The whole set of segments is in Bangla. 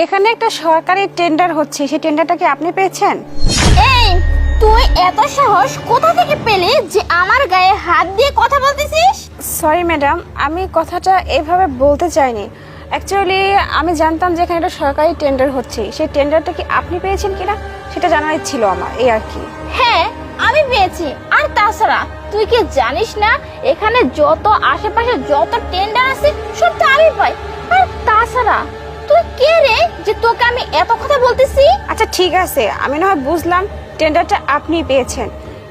এখানে একটা সরকারি টেন্ডার হচ্ছে সেই টেন্ডারটা কি আপনি পেয়েছেন? এই তুই এত সাহস কোথা থেকে পেলি যে আমার গায়ে হাত দিয়ে কথা বলতেছিস? সরি ম্যাডাম আমি কথাটা এভাবে বলতে চাইনি। অ্যাকচুয়ালি আমি জানতাম যে এখানে একটা সরকারি টেন্ডার হচ্ছে। সেই টেন্ডারটা কি আপনি পেয়েছেন কিনা সেটা জানার ছিল আমার এই আর কি। হ্যাঁ আমি পেয়েছি। আর তাছাড়া তুই কি জানিস না এখানে যত আশেপাশে যত টেন্ডার আছে সব তো আমি পাই। আর তাছাড়া যে তোকে আমি এত কথা বলতেছি? আচ্ছা ঠিক আছে। আমি না হয় বুঝলাম টেন্ডারটা আপনি পেয়েছেন।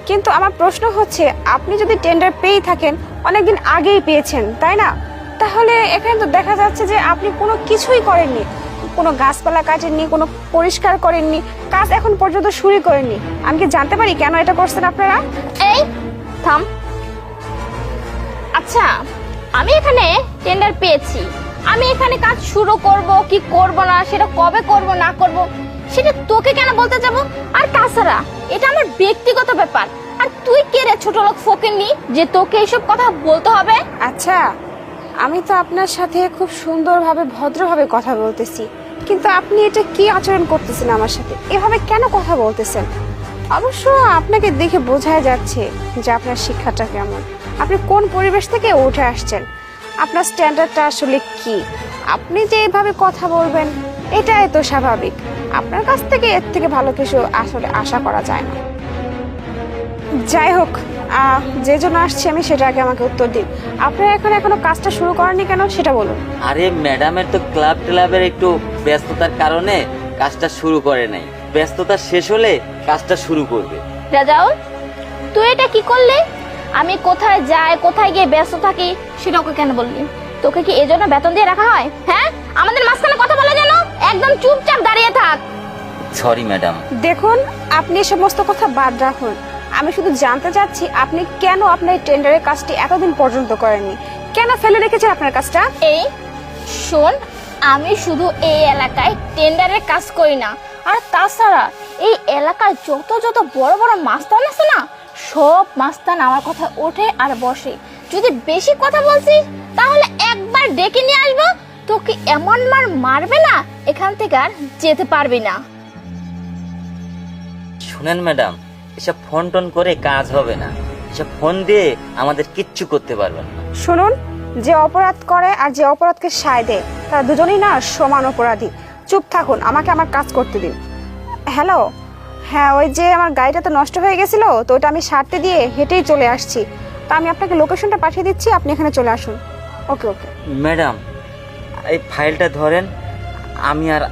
কিন্তু আমার প্রশ্ন হচ্ছে আপনি যদি টেন্ডার পেয়েই থাকেন অনেকদিন আগেই পেয়েছেন তাই না? তাহলে এখানে তো দেখা যাচ্ছে যে আপনি কোনো কিছুই করেননি। কোনো গাছপালা কাটেননি কোনো পরিষ্কার করেননি কাজ এখন পর্যন্ত শুরু করেননি। আমি কি জানতে পারি কেন এটা করছেন আপনারা? এই থাম। আচ্ছা আমি এখানে টেন্ডার পেয়েছি। আমি এখানে কাজ শুরু করব, কি করব না, সেটা কবে করব, না করব, সেটা তোকে কেন বলতে যাব? আর তাছাড়া, এটা আমার ব্যক্তিগত ব্যাপার। আর তুই কে রে ছোট লোক ফোকেননি, যে তোকে এইসব কথা বলতে হবে? আচ্ছা আমি তো আপনার সাথে খুব সুন্দরভাবে, ভদ্রভাবে কথা বলতেছি। কিন্তু আপনি এটা কি আচরণ করতেছেন আমার সাথে? এভাবে কেন কথা বলতেছেন? অবশ্য আপনাকে দেখে বোঝা যাচ্ছে যে আপনার শিক্ষাটা কেমন। আপনি কোন পরিবেশ থেকে উঠে আসছেন? আপনার স্ট্যান্ডার্ডটা আসলে কি? আপনি যে এভাবে কথা বলবেন এটাই তো স্বাভাবিক। আপনার কাছ থেকে এর থেকে ভালো কিছু আসলে আশা করা যায় না। যাই হোক আহ, যে জন্য আসছি আমি সেটা আগে আমাকে উত্তর দিন। আপনারা এখন এখনও কাজটা শুরু করেননি কেন? সেটা বলুন। আরে ম্যাডামের তো ক্লাব ক্লাবের একটু ব্যস্ততার কারণে কাজটা শুরু করে নাই। ব্যস্ততা শেষ হলে কাজটা শুরু করবে। রাজাউল তুই এটা কি করলি? আমি কোথায় যাই কোথায় গিয়ে ব্যস্ত থাকি সেটা ওকে কেন বললি? তোকে কি এজন্য বেতন দিয়ে রাখা হয়? হ্যাঁ? আমাদের মাঝখানে কথা বলে যেন। একদম চুপচাপ দাঁড়িয়ে থাক। সরি ম্যাডাম দেখুন আপনি এই সমস্ত কথা বাদ রাখুন। আমি শুধু জানতে চাচ্ছি আপনি কেন আপনার টেন্ডারের কাজটি এতদিন পর্যন্ত করেননি? কেন ফেলে রেখেছেন আপনার কাজটা? এই শোন আমি শুধু এই এলাকায় টেন্ডারের কাজ করি না। আর তাছাড়া এই এলাকায় যত যত বড় বড় মাস্তান আছে না সব মাস্তান আমার কথা ওঠে আর বসে। যদি বেশি কথা বলছিস তাহলে একবার ডেকে নিয়ে আসব। তোকে এমন মার মারবে না এখান থেকে আর যেতে পারবি না। শুনেন ম্যাডাম এসব ফোন টোন করে কাজ হবে না। এসব ফোন দিয়ে আমাদের কিচ্ছু করতে পারবেন না। শুনুন যে অপরাধ করে আর যে অপরাধকে সায় দেয় তারা দুজনেই না সমান অপরাধী। চুপ থাকুন আমাকে আমার কাজ করতে দিন। হ্যালো? হ্যাঁ ওই যে আমার গাড়িটা তো নষ্ট হয়ে গেছিল, তো ওটা আমি সারতে দিয়ে হেঁটেই চলে আসছি। তা আমি আপনাকে লোকেশনটা পাঠিয়ে দিচ্ছি, আপনি এখানে চলে আসুন। ওকে ওকে। ম্যাডাম, এই ফাইলটা ধরেন, আমি আর